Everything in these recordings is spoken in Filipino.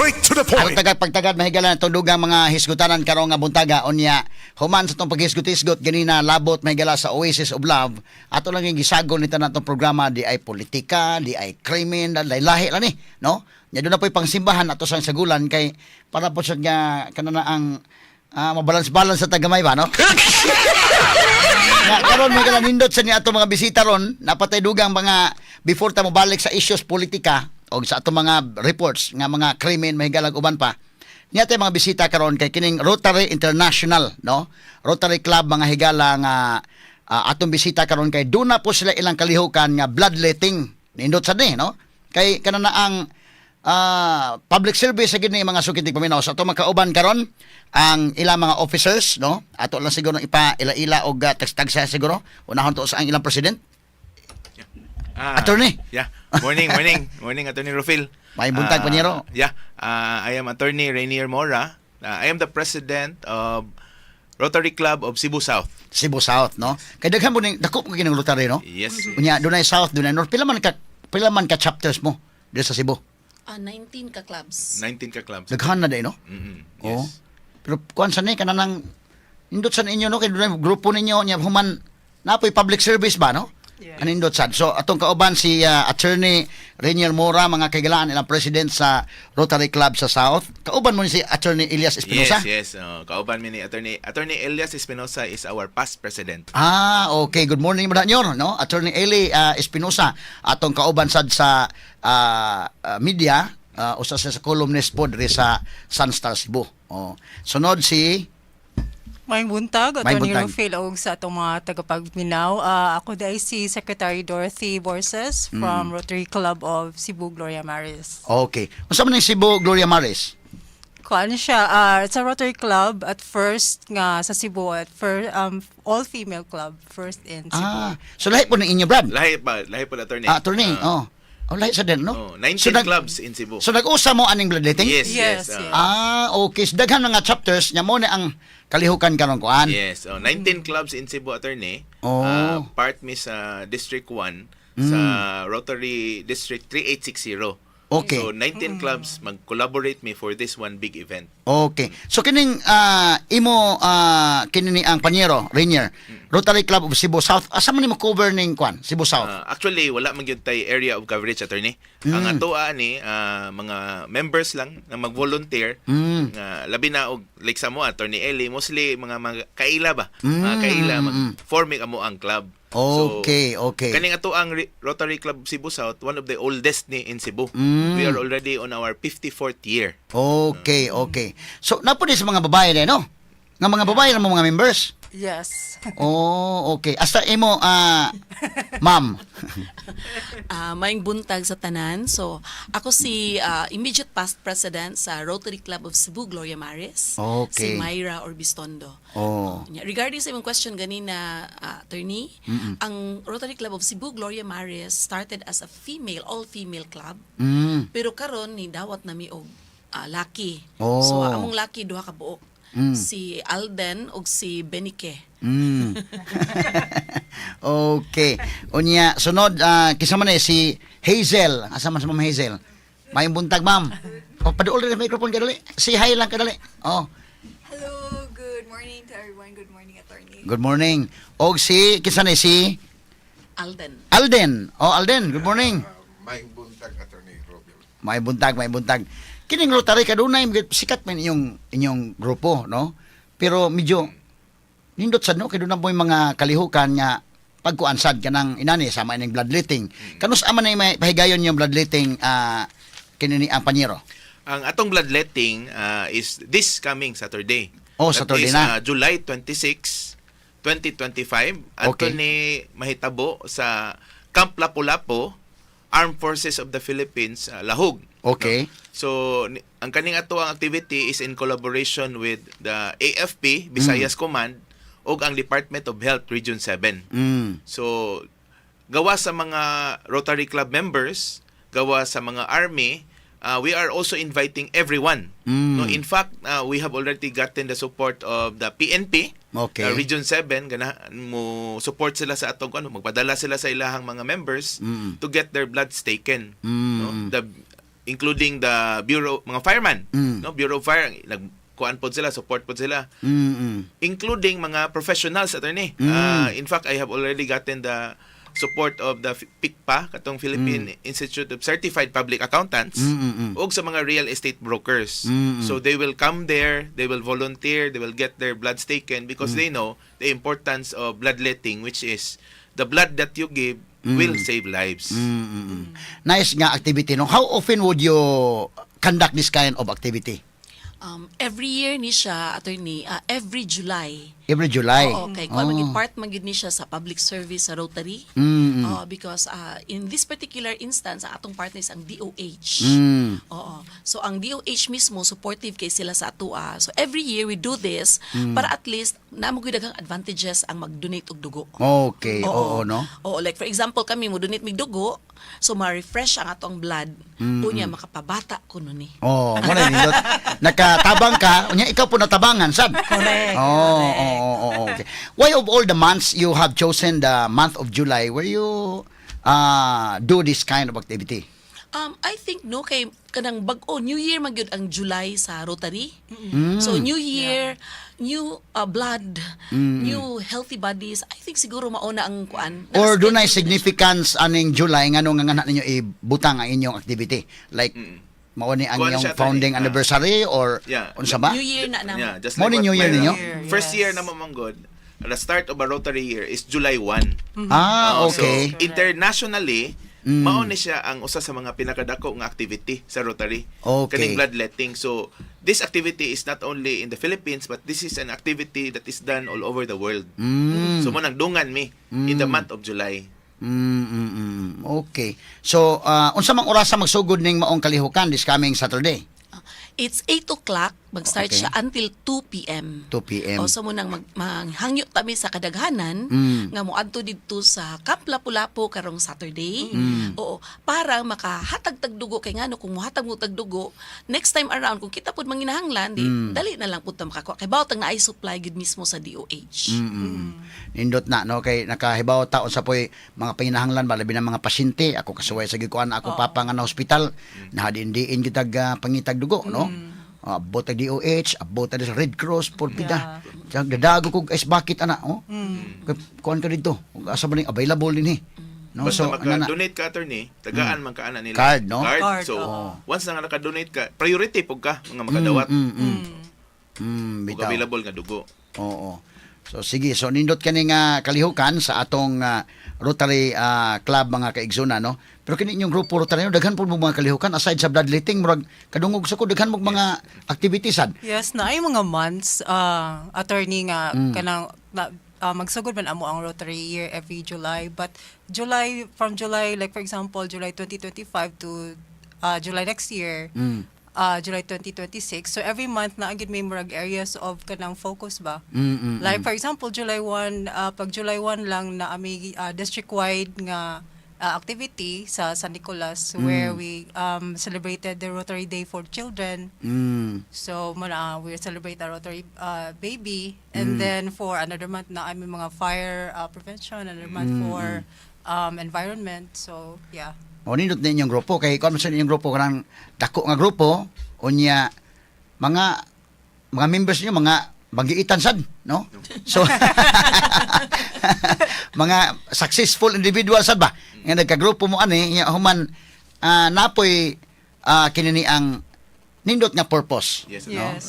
Straight to the Ang point. tagad pagtagad mahigala itong dugang mga hisgutanan karong nga buntaga. Unya human sa itong paghisgot-hisgot ganina labot mahigala sa Oasis of Love. Ato lang yung gisagol nito na itong programa di ay politika di ay krimen di ay lahi lang ni no? Nya doon na po'y pangsimbahan ato sang sagulan kay para po siya nga kanana ang ah, mabalance-balance sa tagamay ba no? Nga karon kala nindot sa niya ato mga bisita ron. Napatay dugang mga before ta mo balik sa issues politika o sa ato mga reports nga mga krimen mahigalag uban pa niya tay mga bisita karon kay kining Rotary International no? Rotary Club mga higala nga ah, atong bisita karon kay duna po sila ilang kalihukan nga bloodletting. Nindot sa ni no? Kay kanana ang ah, public service sa gini mga sukitig paminaw. Sa ato makauban karon ang ilang mga officers no? Ato lang siguro ipa ila-ila og uh, tagsa siguro. Unahon to sa ang ilang president Ah, Attorney. Yeah. Morning, morning. morning, Attorney Rufil. May buntag, Ah, Panyero. Yeah. Ah, I am Attorney Rainier Mora. Ah, I am the president of Rotary Club of Cebu South. Cebu South no kay daghan mo ning dako mo ginang Rotary no Yes. unya dunay South dunay North pila man ka pila man ka chapters mo dito sa Cebu Ah, 19 ka clubs. 19 ka clubs. daghan na day no Mm-mm. Oo. Yes. Pero kuan sa ni kanang indot sa inyo no kay dunay grupo ninyo nya human napoy public service ba no? Yes. Anindot sad. So atong kauban si uh, Attorney Renier Mora mga kaigalaan ilang president sa Rotary Club sa South. Kauban mo ni si Attorney Elias Espinosa. Yes, yes. Uh, kauban mi ni Attorney Attorney Elias Espinosa is our past president. Ah, okay. Good morning, Madam Nyor, no? Attorney Eli uh, Espinosa, atong kauban sad sa ah, ah, media, uh, usa sa columnist po diri sa Sunstar Cebu. Oh. Sunod si May buntag, May buntag. Rufil og sa atong mga tagapagminaw. Ah, ako dahil si Secretary Dorothy Borses Mm. from Rotary Club of Cebu, Gloria Maris. Okay. Unsa man ni Cebu Gloria Maris? Kuan siya, ah, sa Rotary Club at first nga sa Cebu, at first, um, all-female club, first in Cebu. Ah, so lahi po ng inyo, Brad. Lahi pa, lahi pa attorney. Ah, attorney. Ah, oh. Oh, lahi sa din, no? oh, 19 so, clubs in Cebu. So nag-usa mo aning bloodletting? yes, yes. Yes, ah, yes. Ah, okay. So, daghan mga chapters nya mo na ang kalihukan karon kuan. Yes, oh, 19 clubs in Cebu attorney. Oh. Ah, part mi sa District 1 sa Rotary District 3860. Okay. So 19 clubs mag-collaborate me for this one big event. Okay. So kining ah, imo ah, kini ni ang panyero Rainier Rotary Club of Cebu South asa man nimo cover ning kwan Cebu South. Ah, actually wala man gyud tay area of coverage attorney. Ang atoa ni ah, mga members lang na mag-volunteer Mm. nga labi na og like sa mo attorney Eli mostly mga, mga kaila ba? Mm, Mga kaila mag forming amo ang club. Okay, okay. Kaning ato ang Rotary Club Cebu South, one of the oldest ni in Cebu. Mm. We are already on our 54th year. Okay, okay. So napo di sa mga babae din no? Nga mga babae mo mga members. Yes. Oh, okay. Asa imo ah ma'am. Ah, maing buntag sa tanan. So, ako si ah, immediate past president sa Rotary Club of Cebu, Gloria Maris. Okay. Si Myra Orbistondo. Oh. Nya, Regarding sa imong question ganina, ah, attorney, ang Rotary Club of Cebu, Gloria Maris started as a female, all-female club. Mm. Pero karon ni dawat nami og ah, laki. Oh. So among laki duha ka buok. Mm. Si Alden ug si Benike. Mm. okay. Unya sunod ah, kisama ni si Hazel. Asa man sa ma'am Hazel? May buntag ma'am. Oh, paduol rin ang microphone kadali. Si hi lang kadali. Oh. Hello, good morning to everyone. Good morning, attorney. Good morning. Og si kisa ni si Alden. Alden. Oh, Alden, good morning. May buntag, Attorney Robin. May buntag, may buntag. Kining Rotary kadunay sikat man inyong inyong grupo, no? Pero medyo nindot sad no kay dunay mo yung mga kalihukan nga pagkuansad kanang inani sama ining bloodletting. Kanus ama na may pahigayon yung bloodletting ah kini ni ang panyero. Ang atong bloodletting ah, is this coming Saturday. Oh, That Saturday is, na. ah, July 26, 2025. Ato Okay. ni mahitabo sa Camp Lapu-Lapu, Armed Forces of the Philippines, ah, Lahog. Okay. So, ang kaning ato ang activity is in collaboration with the AFP, Visayas Command, ug ang Department of Health Region 7. Mm. So, gawa sa mga Rotary Club members, gawa sa mga Army, uh, we are also inviting everyone. Mm. No, in fact, uh, we have already gotten the support of the PNP, Okay. uh, Region 7, gana mo support sila sa atong ano, magpadala sila sa ilahang mga members Mm. to get their bloods taken. Mm. No? The including the bureau mga fireman, Mm. no? Bureau of Fire nagkuan pod sila, support pod sila Mm, mm. including mga professionals attorney. Mm. Uh, in fact, I have already gotten the support of the PICPA, katong Philippine Institute of Certified Public Accountants, Mm, mm, mm. ug sa mga real estate brokers. Mm, mm. So they will come there, they will volunteer, they will get their bloods taken because Mm. they know the importance of bloodletting which is the blood that you give will save lives. Mm, mm, mm. Nice nga activity no. How often would you conduct this kind of activity? Um, every year ni siya, attorney, ah, every July. Every July. Oo, okay. Kung maging part man ni siya sa public service sa Rotary. Mm, mm. Oo, because ah, in this particular instance, ang atong partner is ang DOH. Mm. Oo. So ang DOH mismo supportive kay sila sa atua. So every year we do this para at least namo gyud daghang advantages ang mag-donate og dugo. Okay, oo, no. Oo, like for example kami mo donate mig dugo, so ma-refresh ang atong blood. Unya makapabata kuno ni. Oh, mo na nindot. Nakatabang ka, unya ikaw po natabangan sad. Correct. Oh, oh, oh, oh, okay. Why of all the months you have chosen the month of July where you uh, do this kind of activity? Um, I think no kay kanang bag-o New Year man gyud ang July sa Rotary. So New Year, new uh, blood, new healthy bodies. I think siguro mauna ang kuan. Or do na significance aning July ngano nga ninyo ibutang ang inyong activity? Like mao ni ang Kuha na inyong siya, founding. Ah. anniversary or Yeah. unsa ba? New Year na naman. Yeah, just Mo like ni what New Year my- ninyo? First Yes. year na mamanggod, the start of a Rotary year is July 1. Ah, Oh, okay. So, internationally, Mm. mao ni siya ang usa sa mga pinakadako nga activity sa Rotary. Okay. Kaning bloodletting. So, this activity is not only in the Philippines, but this is an activity that is done all over the world. Mm. So, mo nang dungan mi in the month of July. Mm, mm, mm. Okay. So, uh, unsa mang orasa magsugod ning maong kalihukan this coming Saturday? It's 8 o'clock, mag-start Okay. siya until 2 p.m. 2 p.m. O sa munang mag, manghangyo tami sa kadaghanan Mm. nga moadto didto sa Camp Lapu-Lapu karong Saturday. Mm. Oo, para makahatag tagdugo kay ngano kung mohatag mo tagdugo, next time around kung kita pud manginahanglan, di Mm. dali na lang pud ta makakuha. Kay bawat ang naay supply gud mismo sa DOH. Mm. Nindot na no kay nakahibaw taon sa poy mga panginahanglan ba labi na mga pasyente ako kasuway sa gikuan ako papa nga na hospital nahadindiin kitag uh, pangitag dugo no Uh, abot DOH, abot sa Red Cross, pulpida. Yeah. dadago kog ice bucket ana, oh. Mm. Kuan ka dito. Asa ba available din eh. No, Basta so maka-donate ka, attorney, tagaan man ka ana nila. Card, no? Card. Card, so, oo. once na nga naka-donate ka, priority pog ka, mga makadawat. Mm, mm, mm. Mm, Ug bitaw. available nga dugo. Oo. So sige, so nindot kani nga kalihukan sa atong ah, Rotary ah, Club mga kaigsoon no. Pero kini inyong grupo Rotary no, daghan po mga kalihukan aside sa bloodletting murag kadungog sa ko daghan mo mga activities sad. Yes, na ay mga months uh, attorney nga Mm. kanang na, uh, magsugod man amo ang Rotary year every July but July from July like for example July 2025 to uh, July next year Mm. uh, July 2026 so every month na agad may murag areas of kanang focus ba Mm, mm, like for example July 1 uh, pag July 1 lang na ami uh, district wide nga uh, activity sa San Nicolas where we um, celebrated the Rotary Day for Children Mm. So, muna, we celebrate our Rotary uh, baby. And then for another month na I mean, mga fire uh, prevention, another month for um, environment. So, yeah. O nindot na inyong grupo kay kuan man sa inyong grupo kanang dako nga grupo unya mga mga members niyo mga magiitan sad, no? So mga successful individual sad ba? Nga nagkagrupo mo ani nya human ah, napoy ah, kinini ang nindot nga purpose. Yes. Yes.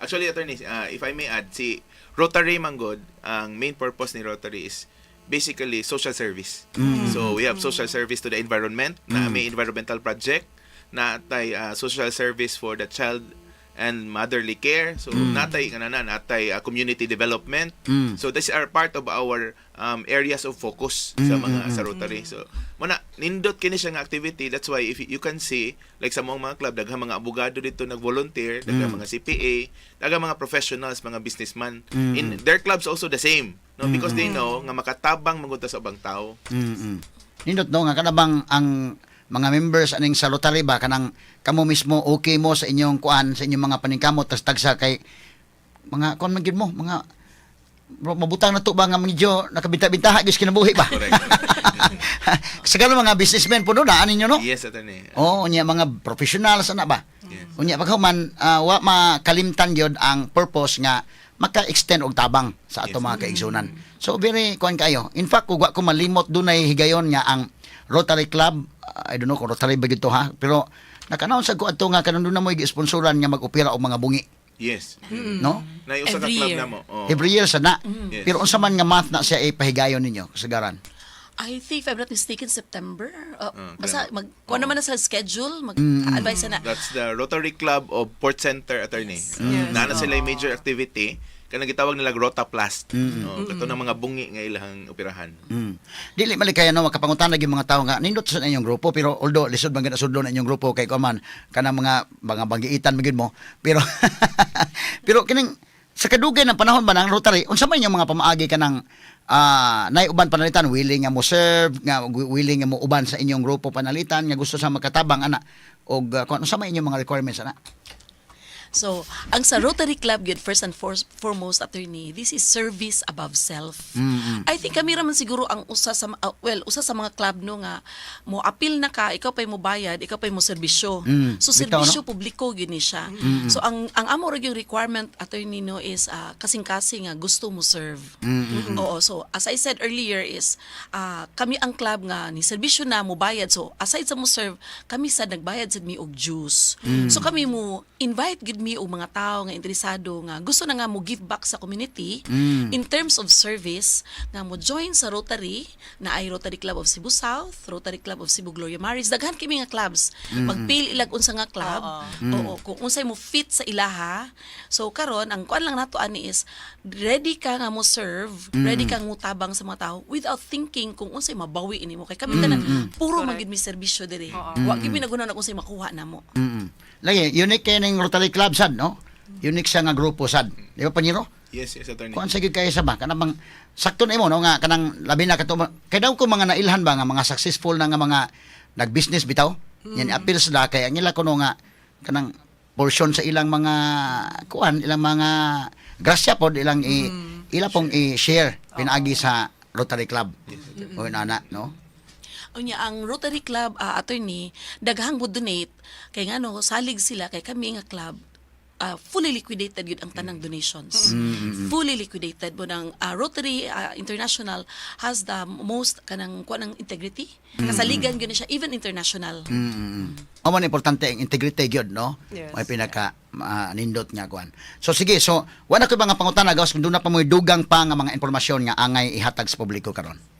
Actually, attorney, uh, if I may add, si Rotary Manggod, ang main purpose ni Rotary is basically social service. So, we have social service to the environment, na may environmental project, na tay uh, social service for the child and motherly care. So, natay kanana, natay uh, community development. Mm. So, these are part of our um, areas of focus sa mga sa Rotary. So, muna nindot kini siya nga activity. That's why if you can see like sa mga mga club daghang mga abogado dito nag-volunteer, daghang mga CPA, daghang mga professionals, mga businessman. In their clubs also the same. No, because they know nga makatabang mangunta sa ubang tao. Mm. Nindot no nga kanabang ang mga members aning sa Rotary ba kanang kamo mismo okay mo sa inyong kuan sa inyong mga paningkamot tas tagsa kay mga kuan man gyud mo mga mabutang na to ba nga medyo nakabinta-bintaha gis kinabuhi ba? Sa ganun mga businessmen po no, daan ninyo no? yes, attorney. Oo, unya mga professional sana ba? Yes. Unya paghuman uh, wa makalimtan gyud ang purpose nga maka-extend og tabang sa ato Yes. mga kaigsunan. So very kuan kayo. In fact, kung wa ko malimot dunay higayon nga ang Rotary Club, I don't know kung Rotary ba gyud to ha, pero nakanaon sa ko ato nga kanang na mo sponsoran nga mag-opera og mga bungi, Yes. no? Na usa ka Every club year. na mo. Oh. Every year sana. Yes. Pero unsa man nga month na siya ipahigayon ninyo kasagaran? I think, if I'm not mistaken, September. Uh, Ah, basta, mag, kung naman na sa schedule, Mm, mag-advise na. That's the Rotary Club of Port Center attorney. Yes. Uh, Nana sila yung major activity kanang gitawag nila Rotaplast. No, kato ng mga bungi nga ilang operahan. Mm. Dili mali kaya no makapangutan lagi mga tao nga nindot sa inyong grupo pero although lisod man gid sudlo na inyong grupo kay kuman kana mga mga banggiitan magid mo pero pero kining sa kadugay ng panahon ba ng Rotary unsa man inyong mga pamaagi kanang ah nay uban panalitan willing nga mo serve nga wi- willing nga mo uban sa inyong grupo panalitan nga gusto sa makatabang ana og uh, kung unsa man inyong mga requirements ana So, ang sa Rotary Club, yun, first and for- foremost, attorney, this is service above self. I think kami raman siguro ang usa sa, uh, well, usa sa mga club no nga, mo apil na ka, ikaw pa'y mo bayad, ikaw pa'y mo serbisyo. Mm, So, serbisyo publiko yun siya. So, ang ang amo yung requirement, attorney, no, is ah, kasing-kasing nga gusto mo serve. Oo, so, as I said earlier is, ah, kami ang club nga, ni serbisyo na mo bayad. So, aside sa mo serve, kami sa nagbayad sa mi og juice. So, kami mo invite gid mi og mga tao nga interesado nga gusto na nga mo give back sa community in terms of service nga mo join sa Rotary na ay Rotary Club of Cebu South, Rotary Club of Cebu Gloria Maris, daghan kimi nga clubs. Magpili ilag unsa nga club. Oo, kung unsay mo fit sa ilaha. So karon ang kuan lang nato ani is ready ka nga mo serve, ready ka mo tabang sa mga tao without thinking kung unsay mabawi ini mo kay kami tanan puro Correct. magid mi serbisyo diri. Wa gyud mi nagunaw na kung unsay makuha namo. mm Lagi unique kay ning Rotary Club sad no? Unique siya nga grupo sad di ba panyero? Yes, yes, attorney. kuan gyud kay sa ba kanang bang sakto na imo no? Nga kanang labi na kato kay daw ko mga nailhan ba nga mga successful na nga mga nagbusiness bitaw? Yan appeal sila kay ang ila kuno nga kanang portion sa ilang mga kuan ilang mga grasya pod ilang i, ila pong i-share pinaagi sa Rotary Club. O nana no? Unya ang Rotary Club ah, attorney daghang mo donate kay ngano salig sila kay kami nga club ah, fully liquidated yun ang tanang donations. Fully liquidated mo ng ah, Rotary ah, International has the most kanang kuan ng integrity. Kasaligan gyud siya even international. Mm. Amo man importante ang integrity gyud no. Yes. May pinaka ah, nindot nga kuan. So sige, so wala ko mga pangutana gawas kung doon na pa mo dugang pa nga mga impormasyon nga angay ihatag sa publiko karon.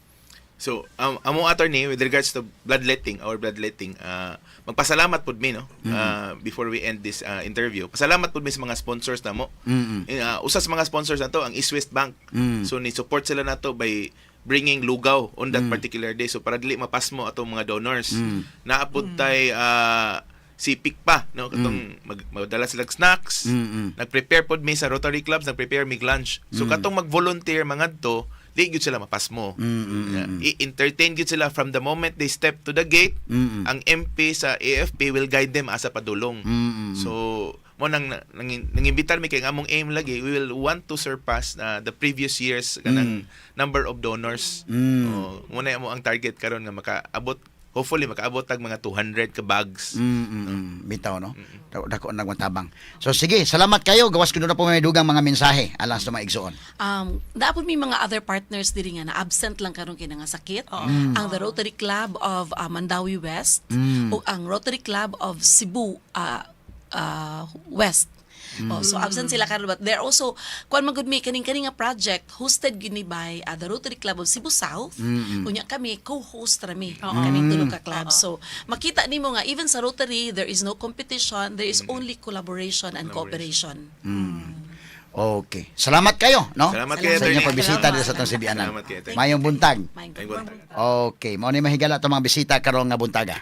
So, um, amo attorney with regards to bloodletting, our bloodletting, uh, magpasalamat pud mi no uh, before we end this uh, interview. Pasalamat pud mi sa mga sponsors namo. Mm. Uh, usa sa mga sponsors nato ang East West Bank. Mm. So ni support sila nato by bringing lugaw on that particular day. So para dili mapasmo atong mga donors. Mm. Naapod tay uh, si Pikpa no katong mag, magdala sila snacks. Mm. Nag-prepare pod mi sa Rotary Clubs, nag-prepare mig lunch. So katong mag-volunteer mga to, di gyud sila mapasmo. Mm, mm, Yeah. mm. I-entertain gyud sila from the moment they step to the gate. Mm, mm. Ang MP sa AFP will guide them asa padulong. Mm, mm, mm. So mo nang nang nangibitar mi kay nga among aim lagi we will want to surpass uh, the previous years kanang number of donors. Mm. Oh, mo na mo ang target karon nga makaabot hopefully makaabot tag mga 200 ka bags. Mm, mm, mm. Bitaw no. Dako dako nagmatabang. So sige, salamat kayo gawas kun na po may dugang mga mensahe alang sa mga igsuon. Um, dapat may mga other partners diri nga na absent lang karon kay nga sakit. Ang the Rotary Club of uh, Mandawi West o ang Rotary Club of Cebu uh, uh, West. Oh, so absent sila karon but there also kuan magud mi kaning kaning nga project hosted gini by uh, the Rotary Club of Cebu South. Unya kami co-host rami kaming tulo ka club. So makita nimo nga even sa Rotary there is no competition, there is only collaboration and cooperation. Okay. Salamat kayo, no? Salamat Salamat kayo, sa inyong pagbisita dito sa tong Sibianan. Salamat kayo. Mayong buntag. Gabi. buntag. Okay, mo ni mahigala itong mga bisita karong nga buntaga.